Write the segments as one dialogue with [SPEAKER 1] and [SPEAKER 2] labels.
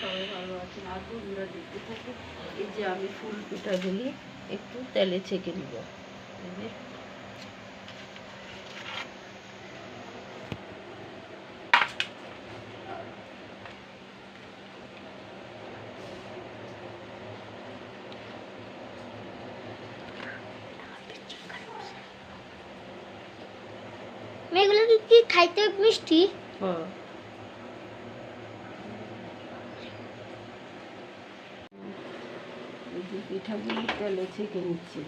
[SPEAKER 1] সবাই ভালো আছেন। আর বন্ধুরা দেখতে থাকে। এই যে আমি ফুল পিঠাগুলি একটু তেলে ছেঁকে নিব।
[SPEAKER 2] কি কি খাইতে মিষ্টি?
[SPEAKER 1] হ্যাঁ। এই যে পিঠাগুলি তেলে ছেঁকে নিচ্ছি।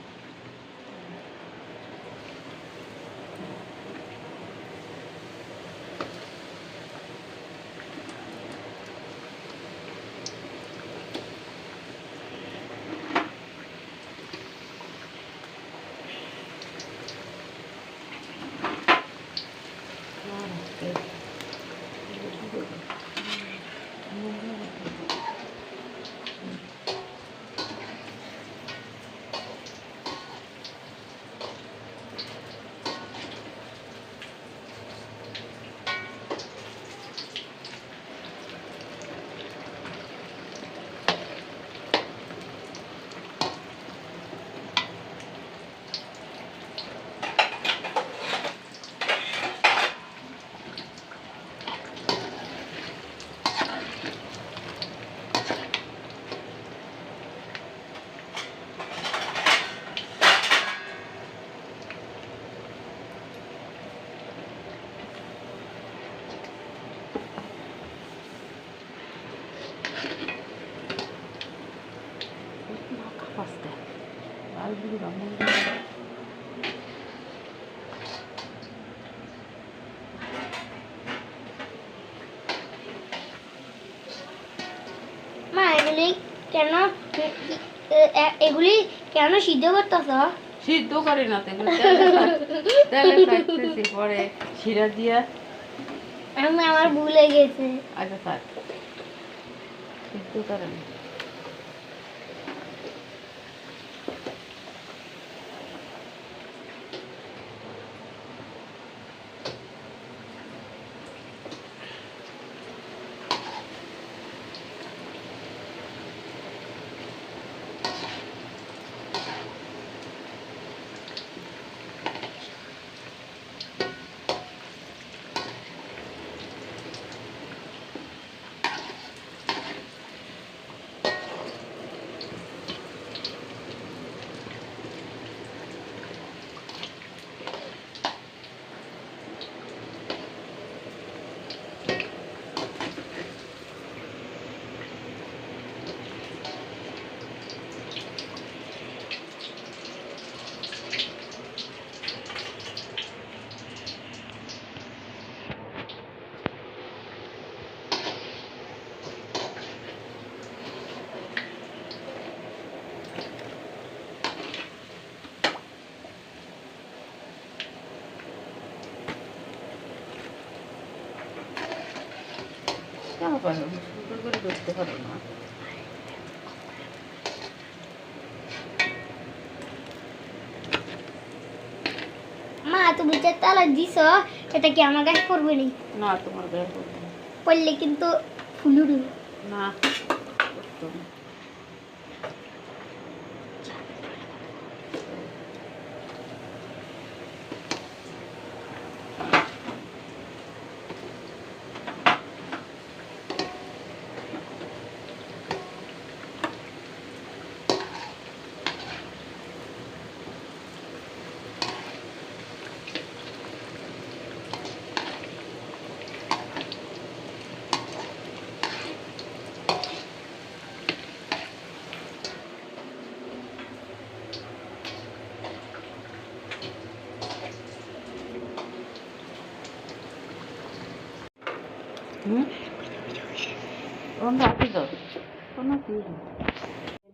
[SPEAKER 2] মা এগুলি কেন এগুলি কেন সিদ্ধ করতেছ?
[SPEAKER 1] সিদ্ধ করে না তেলে পরে শিরা দিয়া
[SPEAKER 2] আমি আমার ভুল হয়ে গেছে।
[SPEAKER 1] আচ্ছা থাক। সিদ্ধ করে কেন পারো সুন্দর করে করতে পারো না।
[SPEAKER 2] মা তুমি যে তালা দিছ এটা কি আমার গায়ে করবে নি?
[SPEAKER 1] না তোমার গায়ে।
[SPEAKER 2] কিন্তু ফুলুরু।
[SPEAKER 1] না।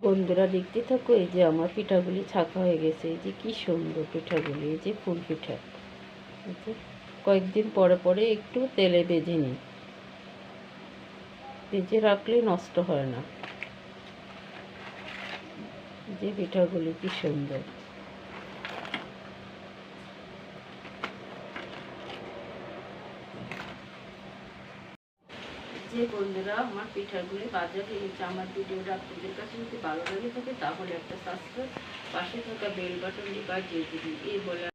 [SPEAKER 1] বন্ধুরা, দেখতে থাকো, এই যে আমার পিঠাগুলি ছাকা হয়ে গেছে। এই যে কি সুন্দর পিঠাগুলি, এই যে ফুল পিঠা। কয়েকদিন পরে পরে একটু তেলে ভেজে নিই। ভেজে রাখলে নষ্ট হয় না। যে পিঠাগুলি কি সুন্দর। যে বন্ধুরা আমার পিঠাগুলি বাজার গেছে আমার ভিডিওটা আপনাদের কাছে যদি ভালো লাগে থাকে, তাহলে একটা সাবস্ক্রাইব পাশে থাকা বেল বাটনটি বাজিয়ে দিবি এই বলে